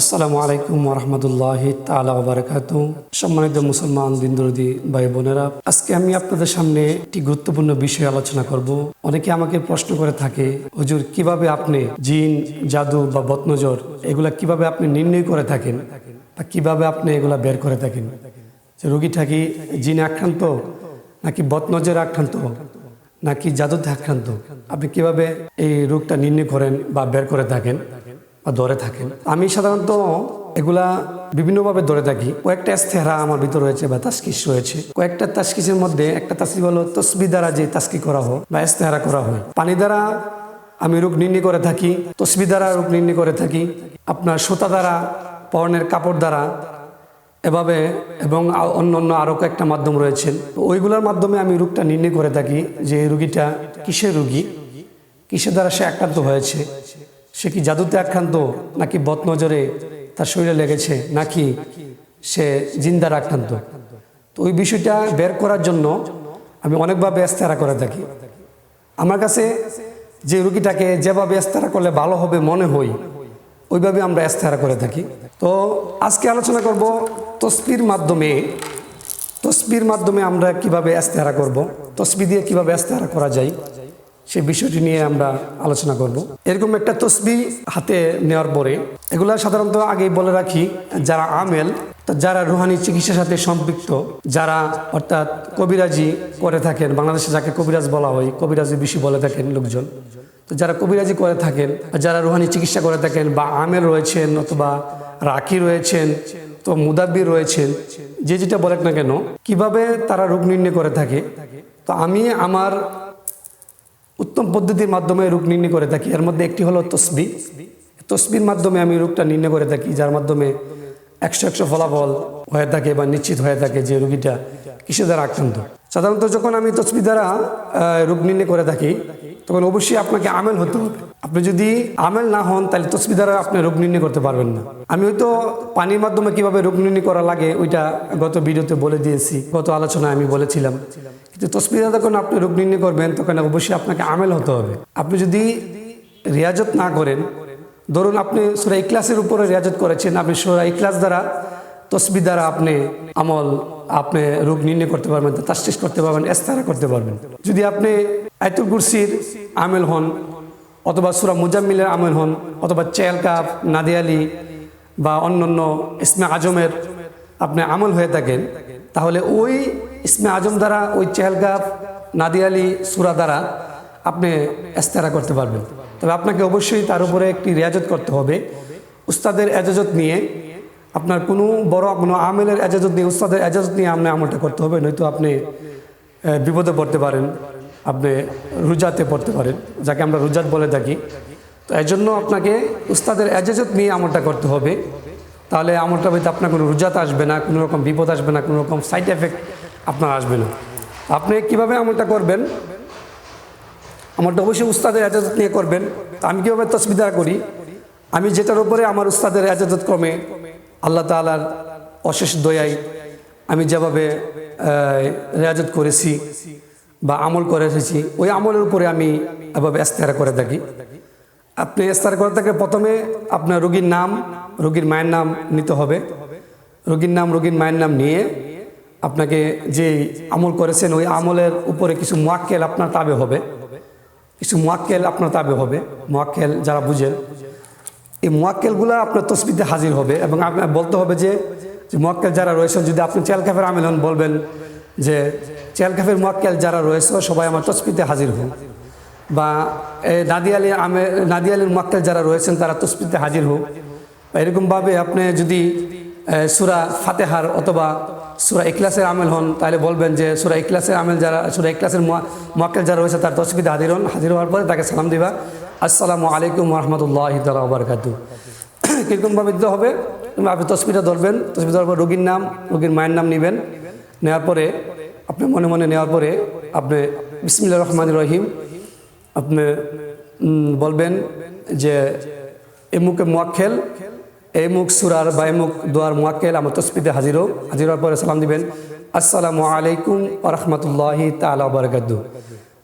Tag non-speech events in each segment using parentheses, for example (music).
আসসালামু আলাইকুম রহমতুল্লাহ তালা বারাকাত সম্মানিত মুসলমান দিনদরদি ভাই বোনেরা, আজকে আমি আপনাদের সামনে একটি গুরুত্বপূর্ণ বিষয় আলোচনা করব। অনেকে আমাকে প্রশ্ন করে থাকে, হুজুর, কীভাবে আপনি জিন, জাদু বা বতনজর এগুলা কীভাবে আপনি নির্ণয় করে থাকেন? বা কীভাবে আপনি এগুলা বের করে থাকেন? যে রোগীটা কি জিন আক্রান্ত, নাকি বতনজরে আক্রান্ত, নাকি জাদুতে আক্রান্ত? আপনি কীভাবে এই রোগটা নির্ণয় করেন বা বের করে থাকেন? বা ধরে থাকেন আমি সাধারণত এগুলা বিভিন্নভাবে ধরে থাকি। কয়েকটা ইস্তেহারা আমার ভিতর রয়েছে বা তাস্কিস রয়েছে। কয়েকটা তাস্কিসের মধ্যে একটা তাস্কি হলো তসবি দ্বারা যে তাস্কি করা হয় বা ইস্তেহারা করা হয়। পানি দ্বারা আমি রোগ নির্ণয় করে থাকি, তসবি দ্বারা রোগ নির্ণয় করে থাকি। আপনার সুতা দ্বারা, পরনের কাপড় দ্বারা, এভাবে এবং অন্য অন্য আরও কয়েকটা মাধ্যম রয়েছেন তো ওইগুলোর মাধ্যমে আমি রোগটা নির্ণয় করে থাকি যে রুগীটা কিসের রুগী? কিসের দ্বারা সে আক্রান্ত হয়েছে? সে কি জাদুতে আক্রান্ত নাকি বদনজরে তার শরীরে লেগেছে নাকি সে জিন্দার আক্রান্ত? তো ওই বিষয়টা বের করার জন্য আমি অনেকভাবে ইস্তেহারা করে থাকি। আমার কাছে যে রুগীটাকে যেভাবে ইস্তেহারা করলে ভালো হবে মনে হই ওইভাবে আমরা ইস্তেহারা করে থাকি। তো আজকে আলোচনা করব তসবির মাধ্যমে তসবির মাধ্যমে আমরা কীভাবে ইস্তেহারা করব, তসবি দিয়ে কীভাবে ইস্তেহারা করা যায়। সেই বিষয়টি নিয়ে আমরা আলোচনা করব। এরকম একটা তসবি হাতে নেওয়ার পরে এগুলা সাধারণত আগেই বলে রাখি, যারা আমেল যারা রুহানি চিকিৎসার সাথে সম্পৃক্ত, যারা অর্থাৎ কবিরাজি করে থাকেন, বাংলাদেশে যাকে কবিরাজ বলা হয়, কবিরাজি বেশি বলে থাকেন লোকজন। তো যারা কবিরাজি করে থাকেন যারা রুহানি চিকিৎসা করে থাকেন, বা আমেল রয়েছেন অথবা রাখি রয়েছেন, তো মুদাব্বির রয়েছেন, যে যেটা বলেন না কেন, কীভাবে তারা রোগ নির্ণয় করে থাকে? তো আমি আমার উত্তম পদ্ধতির মাধ্যমে রোগ নির্ণয় করে থাকি। এর মধ্যে একটি হলো তসবি। তসবির মাধ্যমে আমি রোগটা নির্ণয় করে থাকি, যার মাধ্যমে একশো একশো ফলাফল হয়ে থাকে বা নিশ্চিত হয়ে থাকে যে রোগীটা কিসের দ্বারা আক্রান্ত। সাধারণত যখন আমি তসবি দ্বারা রোগ নির্ণয় করে থাকি, তখন অবশ্যই আপনাকে আমেল হতে হবে। আপনি যদি আমেল না হন, তাহলে তসবি দ্বারা আপনি রোগ নির্ণয় করতে পারবেন না। আমি হয়তো পানির মাধ্যমে কীভাবে রোগ নির্ণয় করা লাগে, ওইটা গত ভিডিওতে বলে দিয়েছি, গত আলোচনায় আমি বলেছিলাম। কিন্তু তসবি দ্বারা যখন আপনি রোগ নির্ণয় করবেন, তখন অবশ্যই আপনাকে আমেল হতে হবে। আপনি যদি রিয়াজত না করেন, ধরুন আপনি সুরা ইকলাসের উপরে রিয়াজত করেছেন, আপনি সুরা ইকলাস দ্বারা তসবি দ্বারা আপনি আমল, আপনি রোগ নির্ণয় করতে পারবেন তাস্টিস করতে পারবেন এস্তারা করতে পারবেন। যদি আপনি আয়তুল কুরসির আমেল হন, অথবা সুরা মুজাম্মিলের আমেল হন, অথবা চেয়াল কাপ নাদিয়ালি বা অন্যান্য ইসমে আজমের আপনি আমল হয়ে থাকেন, তাহলে ওই ইসমে আজম দ্বারা, ওই চেয়াল কাপ নাদিয়ালি সুরা দ্বারা আপনি এস্তেরা করতে পারবেন। তবে আপনাকে অবশ্যই তার উপরে একটি রেয়াজত করতে হবে। উস্তাদের এজাজত নিয়ে আপনার কোনো বড়, কোনো আমেলের এজাজত নিয়ে, উস্তাদের এজাজত নিয়ে আপনি আমলটা করতে হবে, নয়তো আপনি বিপদে পড়তে পারেন, আপনি রুজাতে পড়তে পারেন, যাকে আমরা রুজাত বলে থাকি। তো এই জন্য আপনাকে উস্তাদের এজাজত নিয়ে আমলটা করতে হবে। তাহলে আমলটা হয়তো আপনার কোনো রুজাত আসবে না, কোনো রকম বিপদ আসবে না, কোনো রকম সাইড এফেক্ট আপনার আসবে না। আপনি কীভাবে আমলটা করবেন? আমারটা অবশ্যই উস্তাদের এজাজত নিয়ে করবেন। আমি কীভাবে তসবিদা করি? আমি যেটার উপরে আমার উস্তাদের এজাজত ক্রমে আল্লাহ তালার অশেষ দয়ায় আমি যেভাবে রেয়াজত করেছি বা আমল করে এসেছি, ওই আমলের উপরে আমি এভাবে এস্তেহারা করে থাকি। আপনি এস্তেহারা করে থাকে প্রথমে আপনার রোগীর নাম, রোগীর মায়ের নাম নিতে হবে। রোগীর নাম, রোগীর মায়ের নাম নিয়ে আপনাকে যে আমল করেছেন, ওই আমলের উপরে কিছু মোয়াক্কেল আপনার তাবে হবে। কিছু মোয়াক্কেল আপনার তাবে হবে। মোয়াক্কেল যারা বুঝেন, এই মোয়াক্কেলগুলো আপনার তসবিতে হাজির হবে এবং আপনার বলতে হবে যে মোয়াক্কেল যারা রয়েছেন, যদি আপনি চেয়াল কাফের আমিল হন, বলবেন যে চেয়াল কাফের মোয়াক্কেল যারা রয়েছে, সবাই আমার তসবিতে হাজির হন বা নাদিয়ালি আমে নাদিয়ালির মোয়াক্কেল যারা রয়েছেন, তারা তসবিতে হাজির হোক। এরকমভাবে আপনি যদি সুরা ফাতেহার অথবা সুরা ইকলাসের আমেল হন, তাহলে বলবেন যে সুরা ইকলাসের আমেল যারা, সুরা ইকলাসের মোয়াক্কেল যারা রয়েছে তার তসবিতে হাজির হন। হাজির হওয়ার পরে তাকে সালাম দিবা। আসসালামু আলাইকুম রহমতুল্লাহ বারকাতু (clears throat) কীরকমভাবে দিতে হবে? আপনি তসবিটা ধরবেন তসবি ধরার পর রোগীর নাম, রোগীর মায়ের নাম নেবেন। নেওয়ার পরে, আপনি মনে মনে নেওয়ার পরে আপনি বিসমিল্লা রহমান রহিম, আপনি বলবেন যে এমুকে মোয়াক্কেল এই মুখ সুরার বা এমুক দোয়ার মোয়াক্কেল, আমার তসবিতে হাজির। হোক হাজির হওয়ার পরে সালাম দিবেন। আসসালামু আলাইকুম রহমতুল্লাহি তালা বারকাতু।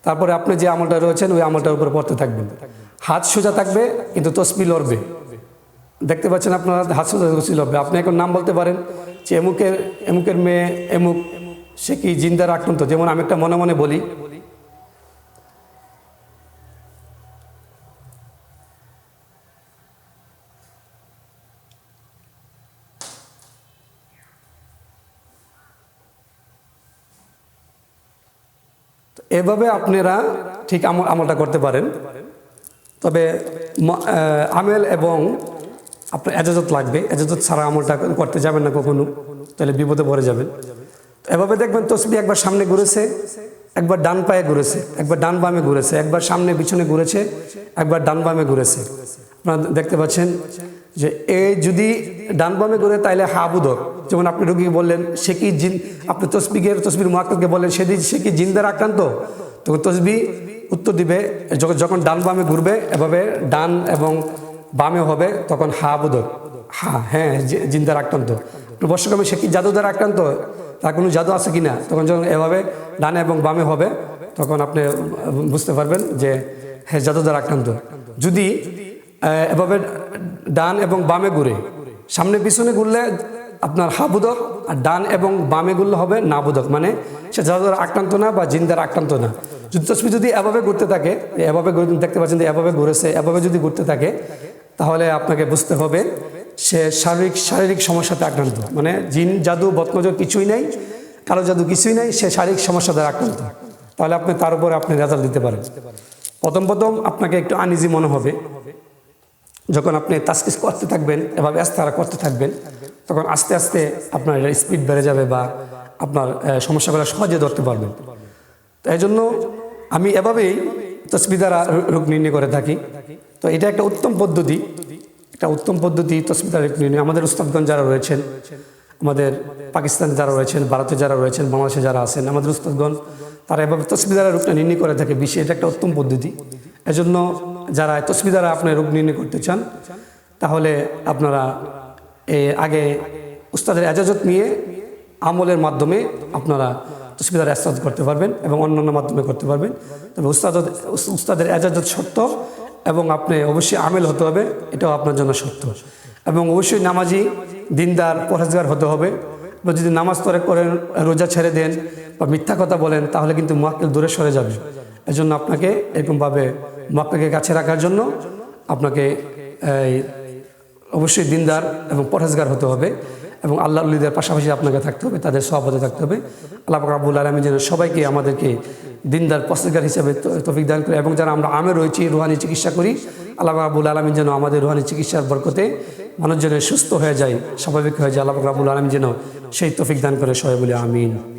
তারপরে আপনি যে আমলটা রয়েছেন, ওই আমলটার উপরে পড়তে থাকবেন। হাত সোজা থাকবে, কিন্তু তসবি লড়বে। দেখতে পাচ্ছেন আপনারা হাস্যরস লড়বে। আপনি এখন নাম বলতে পারেন যে এমুকের এমুকের মেয়ে, এমুক, সে কি জিন্দার আক্রান্ত যেমন আমি একটা মনে মনে বলি এভাবে আপনারা ঠিক আমল আমলটা করতে পারেন। তবে আমেল এবং আপনার এজাজত লাগবে। এজাজত ছাড়া আমলটা করতে যাবেন না কখনো, তাহলে বিপদে পড়ে যাবেন। এভাবে দেখবেন তসবি একবার সামনে ঘুরেছে, একবার ডান পায়ে ঘুরেছে, একবার ডান বামে ঘুরেছে, একবার সামনে পিছনে ঘুরেছে, একবার ডান বামে ঘুরেছে। আপনারা দেখতে পাচ্ছেন যে এ যদি ডান বামে ঘুরে তাইলে হাবুদক যেমন আপনি রোগীকে বললেন, সে কি জিন আপনি তসবিকের তসবির মহাক্ককে বললেন সেদিন সে কি জিন্দার আক্রান্ত? তখন তসবি উত্তর দিবে যখন ডান বামে ঘুরবে, এভাবে ডান এবং বামে হবে, তখন হা বোধক হা হ্যাঁ জিন্দার আক্রান্ত। বর্ষক্রমে সে কি জাদু দ্বারা আক্রান্ত? তার কোনো জাদু আছে কি না তখন যখন এভাবে ডানে এবং বামে হবে, তখন আপনি বুঝতে পারবেন যে হ্যাঁ জাদু দ্বারা আক্রান্ত। যদি এভাবে ডান এবং বামে ঘুরে। সামনে পিছনে ঘুরলে আপনার হাবুদক আর ডান এবং বামে ঘুরলে হবে নাবুদক। মানে সে জাদুর আক্রান্ত না বা জিন্দার আক্রান্ত না। যদি তসবি যদি এভাবে ঘুরতে থাকে, এভাবে দেখতে পাচ্ছেন যে এভাবে ঘুরেছে, এভাবে যদি ঘুরতে থাকে, তাহলে আপনাকে বুঝতে হবে সে শারীরিক শারীরিক সমস্যাতে আক্রান্ত। মানে জিন, জাদু, বদনজর কিছুই নেই, কালো জাদু কিছুই নেই, সে শারীরিক সমস্যাতে আক্রান্ত। তাহলে আপনি তার উপরে আপনি রেজাল্ট দিতে পারেন। প্রথম প্রথম আপনাকে একটু আনইজি মনে হবে। যখন আপনি তাসকিস করতে থাকবেন, এভাবে আস্তে আস্তে করতে থাকবেন, তখন আস্তে আস্তে আপনার স্পিড বেড়ে যাবে বা আপনার সমস্যাগুলো সহজে ধরতে পারবেন। তো এই জন্য আমি এভাবেই তসবি দ্বারা রোগ নির্ণয় করে থাকি। তো এটা একটা উত্তম পদ্ধতি, একটা উত্তম পদ্ধতি তসবি দ্বারা রোগ নির্ণয়। আমাদের উস্তাদগঞ্জ যারা রয়েছেন, আমাদের পাকিস্তানে যারা রয়েছেন, ভারতে যারা রয়েছেন, বাংলাদেশে যারা আছেন, আমাদের উস্তাদগণ, তারা এভাবে তসবি দ্বারা রোগটা নির্ণয় করে থাকে। বিশ্বে এটা একটা উত্তম পদ্ধতি। এজন্য যারা তসবি দ্বারা আপনি রোগ নির্ণয় করতে চান, তাহলে আপনারা আগে উস্তাদের এজাজত নিয়ে আমলের মাধ্যমে আপনারা তসবিদার এস্তাদ করতে পারবেন এবং অন্যান্য মাধ্যমে করতে পারবেন। তবে উস্তাদ, উস্তাদের এজাজত সত্য এবং আপনি অবশ্যই আমেল হতে হবে, এটাও আপনার জন্য সত্য এবং অবশ্যই নামাজি দিনদার পরেজগার হতে হবে। যদি নামাজ তরে করেন, রোজা ছেড়ে দেন বা মিথ্যা কথা বলেন, তাহলে কিন্তু মোয়াক্কেল দূরে সরে যাবে। এজন্য আপনাকে এরকমভাবে মোয়াক্কেলকে কাছে রাখার জন্য আপনাকে অবশ্যই দিনদার এবং পরহেজগার হতে হবে এবং আল্লাহ উল্লিদের পাশাপাশি আপনাকে থাকতে হবে, তাদের সভাপতি থাকতে হবে। আল্লাহ পাক রাব্বুল আলমী যেন সবাইকে আমাদেরকে দিনদার, পরহেজগার হিসেবে তফিক দান করে এবং যারা আমরা আমে রয়েছি, রুহানি চিকিৎসা করি, আল্লাহ পাক রাব্বুল আলমী যেন আমাদের রুহানি চিকিৎসার বরকতে মানুষজনের সুস্থ হয়ে যায়, স্বাভাবিক হয়ে যায়। আল্লাহ পাক রাব্বুল আলমী যেন সেই তফিক দান করে সবাই বলে আমিন।